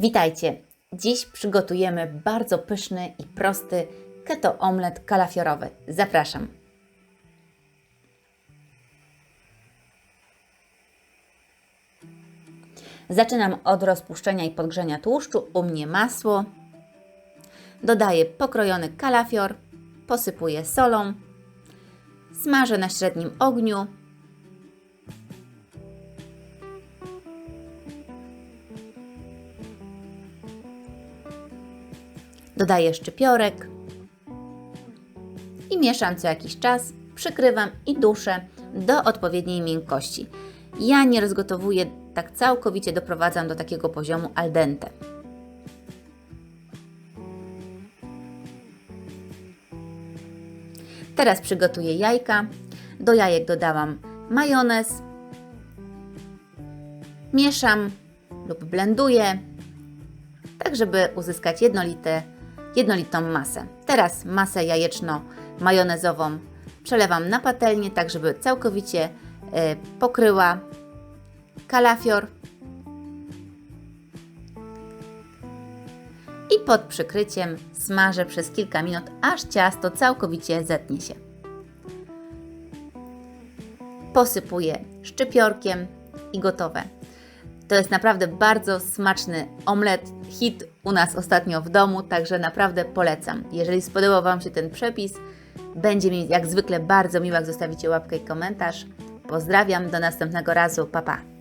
Witajcie! Dziś przygotujemy bardzo pyszny i prosty keto omlet kalafiorowy. Zapraszam. Zaczynam od rozpuszczenia i podgrzania tłuszczu. U mnie masło. Dodaję pokrojony kalafior, posypuję solą, smażę na średnim ogniu. Dodaję szczypiorek i mieszam co jakiś czas, przykrywam i duszę do odpowiedniej miękkości. Ja nie rozgotowuję tak całkowicie, doprowadzam do takiego poziomu al dente. Teraz przygotuję jajka. Do jajek dodałam majonez. Mieszam lub blenduję, tak żeby uzyskać jednolite, jednolitą masę. Teraz masę jajeczno-majonezową przelewam na patelnię, tak żeby całkowicie e, pokryła kalafior. I pod przykryciem smażę przez kilka minut, aż ciasto całkowicie zetnie się. Posypuję szczypiorkiem i gotowe. To jest naprawdę bardzo smaczny omlet, hit u nas ostatnio w domu, także naprawdę polecam. Jeżeli spodobał Wam się ten przepis, będzie mi jak zwykle bardzo miło, jak zostawicie łapkę i komentarz. Pozdrawiam, do następnego razu, pa pa!